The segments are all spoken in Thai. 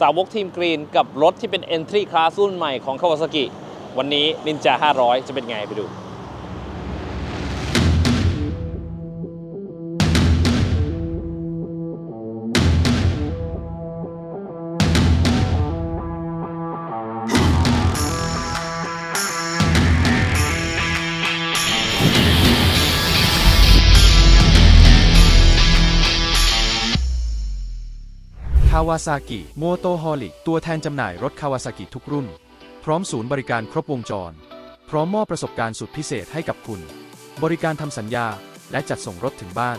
สาวกทีมกรีนกับรถที่เป็น Entry Class รุ่นใหม่ของ Kawasaki วันนี้ Ninja 500 จะเป็นไงไปดู คาวาซากิโมโตฮอลิกตัวแทนจำหน่ายรถคาวาซากิทุกรุ่น พร้อมศูนย์บริการครบวงจร พร้อมมอบประสบการณ์สุดพิเศษให้กับคุณ บริการทำสัญญาและจัดส่งรถถึงบ้าน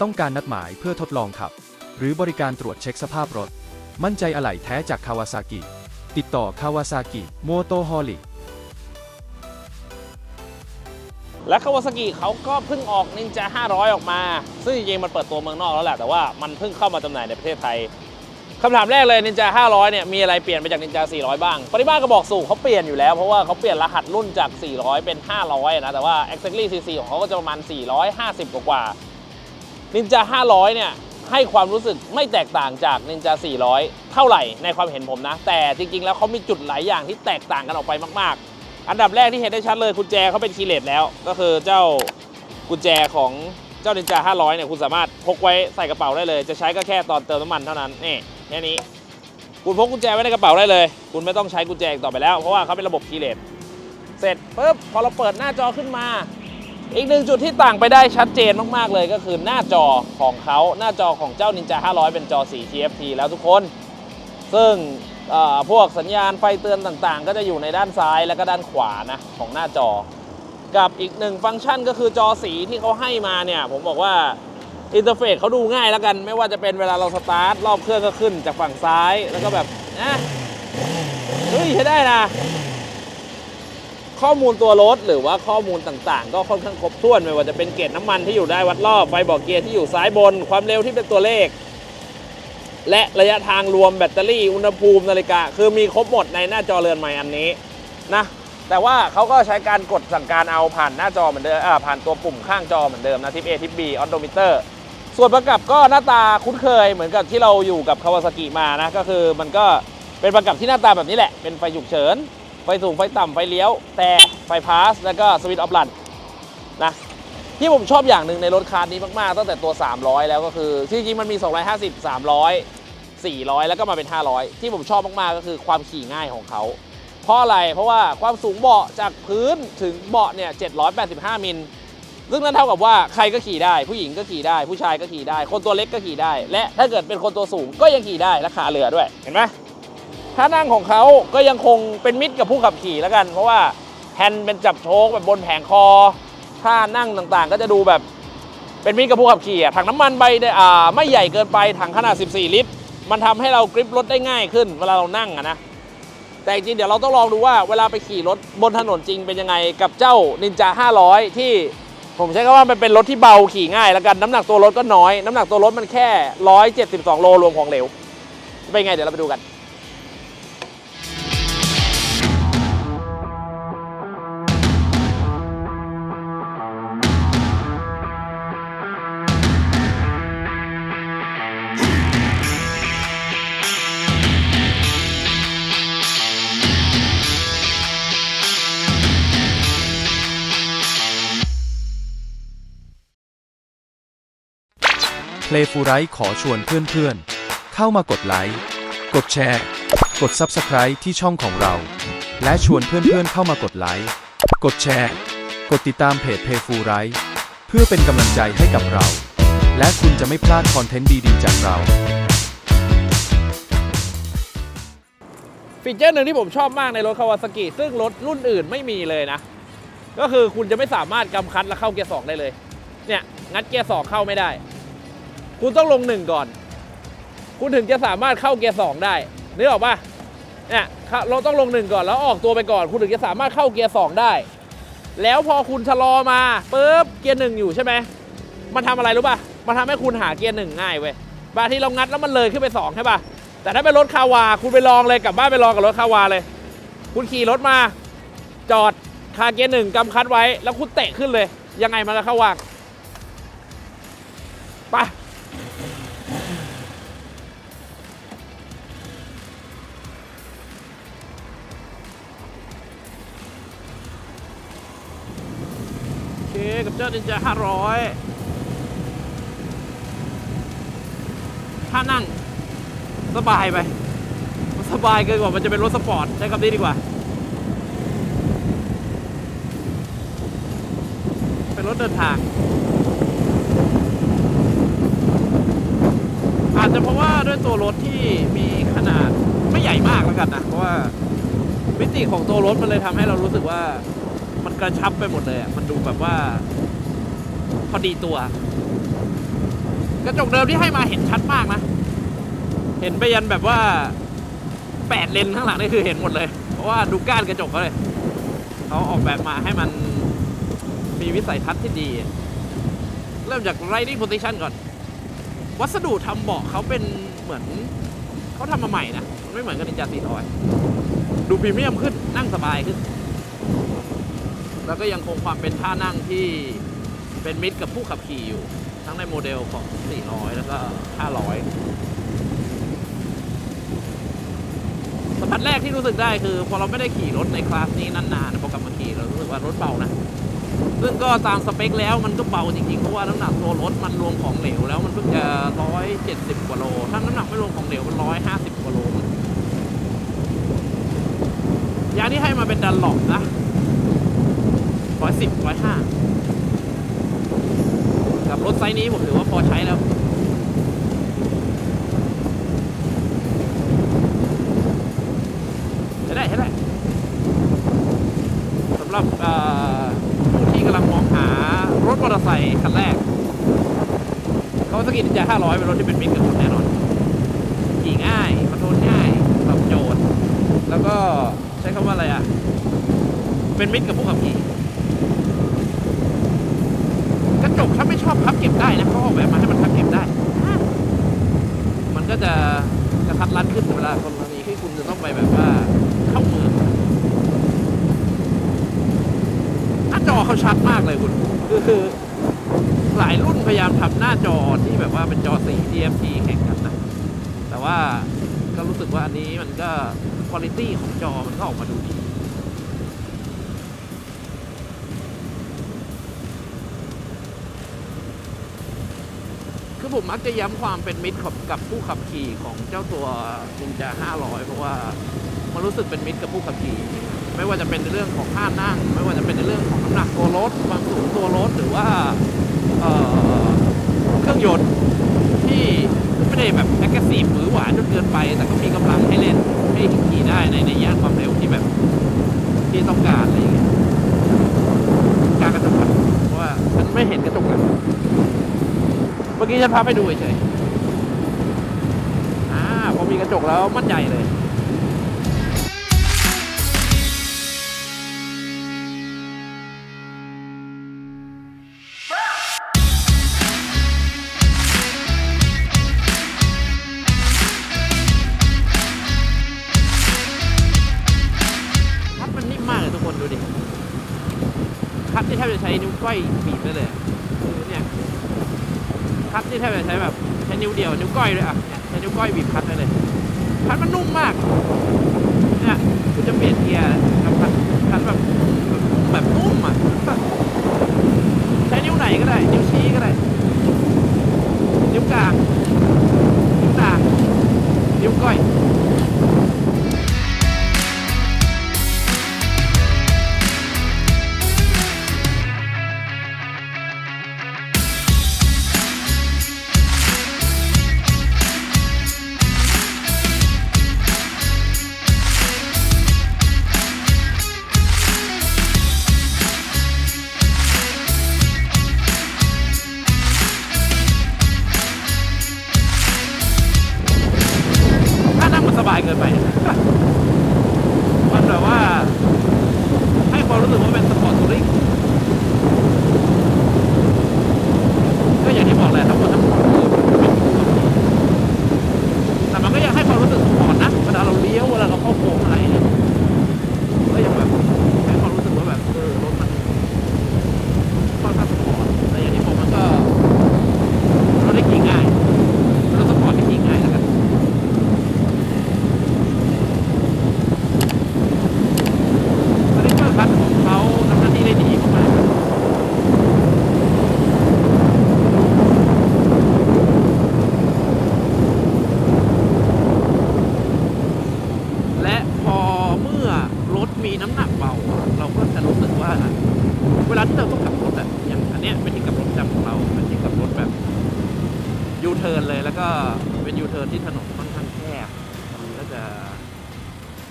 ต้องการนัดหมายเพื่อทดลองขับ หรือบริการตรวจเช็คสภาพรถ มั่นใจอะไหล่แท้จากคาวาซากิติดต่อคาวาซากิโมโตฮอลิกและ Kawasaki เขาก็เพิ่งออก Ninja 500 ออกมา ซึ่งจริงๆ มันเปิดตัวเมืองนอกแล้วแหละ แต่ว่ามันเพิ่งเข้ามาจำหน่ายในประเทศไทย คำถามแรกเลย Ninja 500 เนี่ยมีอะไรเปลี่ยนไปจาก Ninja 400 บ้าง ปริมาตรกระบอกสูบเขาเปลี่ยนอยู่แล้วเพราะว่าเขาเปลี่ยนรหัสรุ่นจาก 400 เป็น 500 นะ แต่ว่า exactly cc ของเขาก็จะประมาณ 450 กว่าๆ Ninja 500 เนี่ยให้ความรู้สึกไม่แตกต่างจาก Ninja 400 เท่าไหร่ในความเห็นผมนะ แต่จริงๆ แล้วเขามีจุดหลายอย่างที่แตกต่างกันออกไปมาก ๆ อันดับแรกที่เห็นได้ชัดเลยกุญแจเขาเป็นคีเลสแล้ว ก็คือเจ้ากุญแจของเจ้า Ninja 500 เนี่ยคุณสามารถพกไว้ใส่กระเป๋าได้เลย จะใช้ก็แค่ตอนเติมน้ำมันเท่านั้นนี่ แค่นี้ คุณพกกุญแจไว้ในกระเป๋าได้เลย คุณไม่ต้องใช้กุญแจอีกต่อไปแล้ว เพราะว่าเขาเป็นระบบคีย์เลสเสร็จปุ๊บพอเราเปิดหน้าจอขึ้นมา อีกหนึ่งจุดที่ต่างไปได้ชัดเจนมากๆเลยก็คือหน้าจอของเขาหน้าจอของเจ้า Ninja 500 เป็นจอสี TFT แล้วทุกคน ซึ่งพวกสัญญาณไฟเตือนต่างๆ ก็จะอยู่ในด้านซ้ายและก็ด้านขวานะของหน้าจอ กับอีกหนึ่งฟังก์ชันก็คือจอสีที่เขาให้มาเนี่ยผมบอกว่า อินเทอร์เฟซเขาดูง่ายแล้วกัน ไม่ว่าจะเป็นเวลาเราสตาร์ทรอบเครื่องก็ขึ้นจากฝั่งซ้ายแล้วก็แบบนะเฮ้ยใช้ได้นะข้อมูลตัวรถหรือว่าข้อมูลต่างๆ ก็ค่อนข้างครบถ้วนไม่ว่าจะเป็นเกจน้ำมันที่อยู่ได้วัดรอบไฟบอกเกียร์ที่อยู่ซ้ายบน ความเร็วที่เป็นตัวเลข และระยะทางรวมแบตเตอรี่อุณหภูมินาฬิกา คือมีครบหมดในหน้าจอเรือนใหม่อันนี้นะแต่ว่าเขาก็ใช้การกดสั่งการเอาผ่านหน้าจอเหมือนเดิมผ่านตัวปุ่มข้างจอเหมือนเดิมนะทิป A ทิป B ออโตมิเตอร์ ส่วนประกับก็หน้าตาคุ้นเคยเหมือนกับที่เราอยู่กับคาวาซากิมานะก็คือมันก็เป็นประกับที่หน้าตาแบบนี้แหละ เป็นไฟฉุกเฉิน ไฟสูงไฟต่ำไฟเลี้ยว แต่ไฟพาส แล้วก็สวิตช์ออฟลันนะที่ผมชอบอย่างหนึ่งในรถคันนี้มาก ๆ ตั้งแต่ตัว 300 แล้วก็คือจริงๆมันมี 250 300 400 แล้วก็มาเป็น 500 ที่ผมชอบมาก ๆ ก็คือความขี่ง่ายของเขา เพราะอะไรเพราะว่าความสูงเบาะจากพื้นถึงเบาะเนี่ย785 มิล ซึ่งนั่นเท่ากับว่าใครก็ขี่ได้ ผู้หญิงก็ขี่ได้ ผู้ชายก็ขี่ได้ คนตัวเล็กก็ขี่ได้ และถ้าเกิดเป็นคนตัวสูงก็ยังขี่ได้และขาเหลือด้วยเห็นไหมท่านั่งของเขาก็ยังคงเป็นมิตรกับผู้ขับขี่แล้วกัน เพราะว่าแฮนด์เป็นจับโชคแบบบนแผงคอท่านั่งต่างๆ ก็จะดูแบบเป็นมิตรกับผู้ขับขี่ถังน้ำมันใบไม่ใหญ่เกินไปถังขนาด 14 ลิตร มันทำให้เรากริปรถได้ง่ายขึ้น เวลาเรานั่งอะนะแต่จริงเดี๋ยวเราต้องลองดูว่าเวลาไปขี่รถบนถนนจริงเป็นยังไงกับเจ้า Ninja 500 ที่ ผมใช้คำว่ามันเป็นรถที่เบาขี่ง่ายแล้วกันน้ำหนักตัวรถก็น้อย น้ำหนักตัวรถมันแค่ 172 โลรวมของเหลว เป็นไงเดี๋ยวเราไปดูกัน เพลฟูไรขอชวนเพื่อนๆ เข้ามากดไลค์ กดแชร์ กด Subscribe ที่ช่องของเรา และชวนเพื่อนๆ เข้ามากดไลค์ กดแชร์ กดติดตามเพจเพฟูไรเพื่อเป็นกำลังใจให้กับเรา และคุณจะไม่พลาดคอนเทนต์ดีๆ จากเรา ฟีเจอร์หนึ่งที่ผมชอบมากในรถคาวาซากิซึ่งรถรุ่นอื่นไม่มีเลยนะ ก็คือคุณจะไม่สามารถกำคัดและเข้าเกียร์สองได้เลย เนี่ย งัดเกียร์สองเข้าไม่ได้ คุณต้องลงหนึ่งก่อน คุณถึงจะสามารถเข้าเกียร์สองได้นึกออกปะเนี่ยเราต้องลงหนึ่งก่อนแล้วออกตัวไปก่อน คุณถึงจะสามารถเข้าเกียร์สองได้ แล้วพอคุณชะลอมาปุ๊บเกียร์หนึ่งอยู่ใช่ไหมมันทำอะไรรู้ป่ะมันทำให้คุณหาเกียร์หนึ่งง่ายเว้ยบางทีเรางัดแล้วมันเลยขึ้นไปสองใช่ป่ะแต่ถ้าเป็นรถคาวา คุณไปลองเลยกลับบ้านไปลองกับรถคาวาเลย คุณขี่รถมา จอดคาเกียร์หนึ่งกำคัดไว้ แล้วคุณเตะขึ้นเลย ยังไงมันก็เข้าวางไป กับเจ้านินจา500ถ้านั่ง สบายไป สบายเกินกว่ามันจะเป็นรถสปอร์ตใช้คำนี้ดีกว่า เป็นรถเดินทาง อาจจะเพราะว่าด้วยตัวรถที่มีขนาดไม่ใหญ่มากแล้วกันนะ เพราะว่ามิติของตัวรถมันเลยทำให้เรารู้สึกว่า มันกระชับไปหมดเลยอะมันดูแบบว่า พอดีตัว กระจกเดิมที่ให้มาเห็นชัดมากนะ เห็นไปยันแบบว่าแปดเลนข้างหลังนี่คือเห็นหมดเลย เพราะว่าดูก้านกระจกเขาเลย เขาออกแบบมาให้มันมีวิสัยทัศน์ที่ดี เริ่มจาก riding position ก่อน วัสดุทำเบาะเขาเป็นเหมือน เขาทำมาใหม่นะ มันไม่เหมือนกับนินจาซีทอย ดูพรีเมียมขึ้นนั่งสบายขึ้น แล้วก็ยังคงความเป็นท่านั่งที่เป็นมิตรกับผู้ขับขี่อยู่ ทั้งในโมเดลของ 400 แล้วก็ 500 สัมผัสแรกที่รู้สึกได้คือ พอเราไม่ได้ขี่รถในคลาสนี้นานๆพอกลับมาขี่เรารู้สึกว่ารถเบานะ ซึ่งก็ตามสเปคแล้วมันก็เบาจริงๆ เพราะว่าน้ำหนักตัวรถมันรวมของเหลวแล้วมันเพิ่งจะ 170 กว่าโล ถ้าน้ำหนักไม่รวมของเหลวมัน 150 กว่าโลยางที่ให้มาเป็นดันหลอกนะ 110 105กับรถไซส์นี้ผมถือว่าพอใช้แล้วใช้ได้ใช้ได้สำหรับผู้ที่กำลังมองหารถมอเตอร์ไซค์คันแรกเขาสกินจะ500 เป็นรถที่เป็นมิตรกับคุณแน่นอนขี่ง่ายคอนโทรลง่ายตอบโจทย์ แล้วก็ใช้คำว่าอะไรอะ เป็นมิตรกับผู้ขับขี่ ระจกถ้าไม่ชอบพับเก็บได้นะเขาออกแบบมาให้มันพับเก็บได้ มันก็จะกระทัดรัดขึ้นเวลากรณีที่คุณจะต้องไปแบบว่าเข้าเมืองหน้าจอเขาชัดมากเลยคุณคือหลายรุ่นพยายามทำหน้าจอที่แบบว่าเป็นจอสี TFT แข่งกันนะแต่ว่าก็รู้สึกว่าอันนี้มันก็คุณภาพของจอมันก็ออกมาดูดี คือผมมักจะย้ำความเป็นมิตรกับผู้ขับขี่ของเจ้าตัวนินจา500 เพราะว่ามันรู้สึกเป็นมิตรกับผู้ขับขี่ ไม่ว่าจะเป็นในเรื่องของท่านั่ง ไม่ว่าจะเป็นในเรื่องของน้ำหนักตัวรถ ความสูงตัวรถ หรือว่าเเครื่องยนต์ที่ไม่ได้แบบแอคทีฟหรือหวานจนเกินไป แต่ก็มีกำลังให้เล่นให้ขี่ได้ในในย่านความเร็วที่แบบที่ต้องการอะไรอย่างเงี้ยการกระจกเพราะว่าฉันไม่เห็นกระจกหลัง มื่อกี้ฉันพาไปดูเฉยๆอ่าพอมีกระจกแล้วมั่นใจเลยคัดมันนิ่มมากเลยทุกคนดูดิคัดที่แทบจะใช้นิ้วก้อยบีบได้เลย คัดนี่แทบจะใช้แบบใช้นิ้วเดียวนิ้วก้อยเลยอะเนี่ยใช้นิ้วก้อยบีบคัดได้เลยคัดมันนุ่มมากเนี่ยคุณจะเปลี่ยนเกียร์กับคัดคัดแบบแบบนุ่มอะใช้นิ้วไหนก็ได้ นิ้วชี้ก็ได้ นิ้วกลางนิ้วนางนิ้วก้อย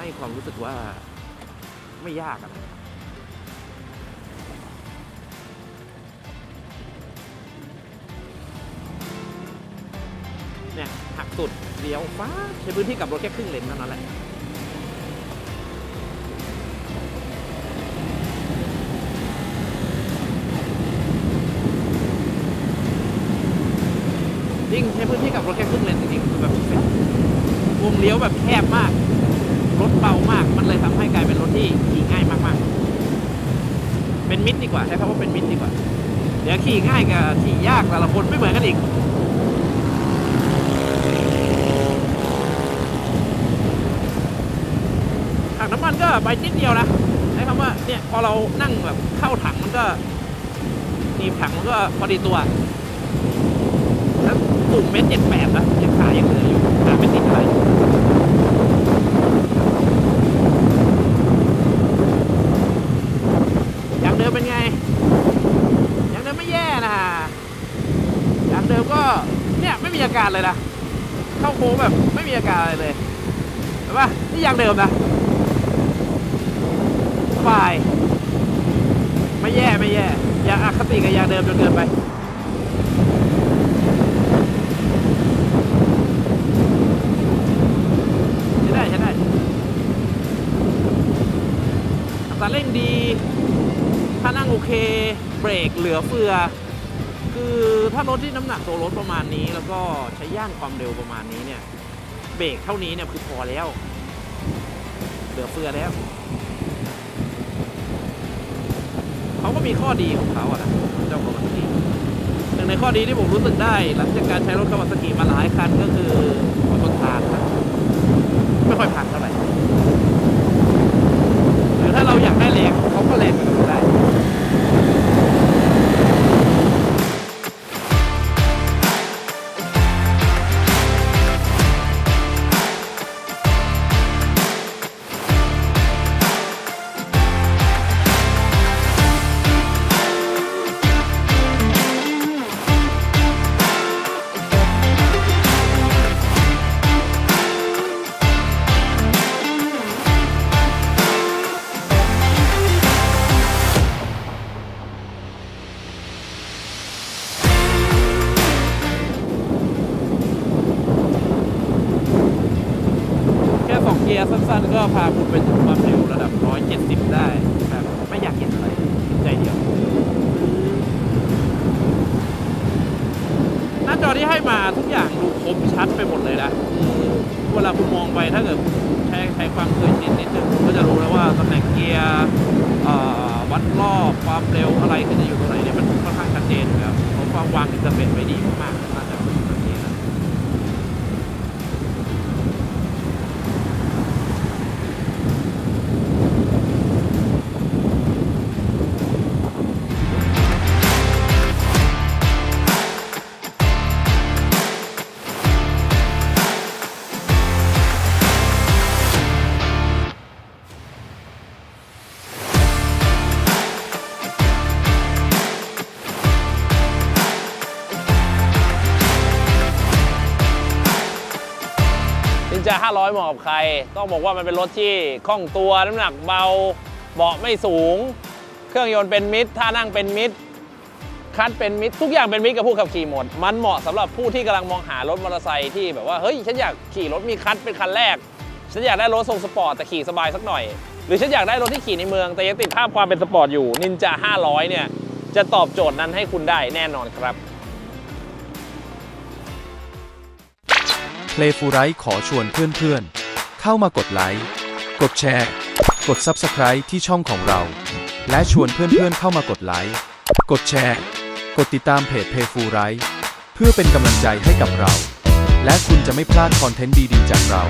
ให้ความรู้สึกว่าไม่ยากอะเนี่ยหักสุดเลี้ยวฟ้าใช้พื้นที่กับรถแค่ครึ่งเลนเท่านั้นแหละยิ่งใช้พื้นที่กับรถแค่ครึ่งเลนจริงๆคือแบบวงเลี้ยวแบบแคบมาก รถเบามาก มันเลยทำให้กลายเป็นรถที่ขี่ง่ายมากๆ เป็นมิดดีกว่าใช้คำว่าเป็นมิดดีกว่า เดี๋ยวขี่ง่ายกับขี่ยากแต่ละคนไม่เหมือนกันอีกถังน้ำมันก็ไปนิดเดียวนะใช้คำว่าเนี่ยพอเรานั่งแบบเข้าถังมันก็หนีบถังมันก็พอดีตัวแล้วกลุ่มเม็ดเจ็ดแปดนะยังขายยังเหลืออยู่ขายไม่ติดอะไรอย่างเดิมเป็นไง อย่างเดิมไม่แย่นะอย่างเดิมก็เนี่ยไม่มีอาการ เลยนะ เข้าโค้งแบบไม่มีอาการอะไรเลยเห็นปะนี่ยางเดิมนะสบาย ไม่แย่ไม่แย่ย่าอคติกับยางเดิมจนเกินไปใช้ได้ใช้ได้อัตราเร่งดี ถ้านั่งโอเค เบรกเหลือเฟือ คือถ้ารถที่น้ำหนักตัวรถประมาณนี้ แล้วก็ใช้ย่านความเร็วประมาณนี้เนี่ยเบรกเท่านี้เนี่ยคือพอแล้วเหลือเฟือแล้วเขาก็มีข้อดีของเขาอะนะเจ้าคาวาซากิหนึ่งในข้อดีที่ผมรู้สึกได้ หลังจากการใช้รถคาวาซากิมาหลายคันก็คือความทนทานนะไม่ค่อยพังเท่าไหร่หรือถ้าเราอยากได้ อที่ให้มาทุกอย่างดูคมชัดไปหมดเลยนะคือเวลาคุณมองไปถ้าเกิดใช้ใช้ความเคยชินนิดนึงคุณก็จะรู้แล้วว่าตำแหน่งเกียร์เอ่อวัดรอบความเร็วอะไรคือจะอยู่ตรงไหนเนี่ยมันค่อนข้างชัดเจนอยู่แล้วเพราะความวางอินเตอร์เฟซไว้ดีมากๆ 500เหมาะกับใคร ต้องบอกว่ามันเป็นรถที่คล่องตัวน้ำหนักเบาเบาะไม่สูง เครื่องยนต์เป็นมิตรท่านั่งเป็นมิตรคัดเป็นมิตรทุกอย่างเป็นมิตรกับผู้ขับขี่หมด มันเหมาะสำหรับผู้ที่กำลังมองหารถมอเตอร์ไซค์ที่แบบว่าเฮ้ยฉันอยากขี่รถมีคัดเป็นคันแรก ฉันอยากได้รถทรงสปอร์ตแต่ขี่สบายสักหน่อย หรือฉันอยากได้รถที่ขี่ในเมือง แต่ยังติดภาพความเป็นสปอร์ตอยู่นินจา500เนี่ยจะตอบโจทย์นั้นให้คุณได้แน่นอนครับ เพล y ฟูไรขอชวนเพื่อนๆ เข้ามากดไลค์ กดแชร์ กด Subscribe ที่ช่องของเรา และชวนเพื่อนๆเข้ามากดไลค์ กดแชร์ กดติดตามเพจเพล y ฟูไรเพื่อเป็นกำลังใจให้กับเรา และคุณจะไม่พลาดคอนเทนต์ดีๆจากเรา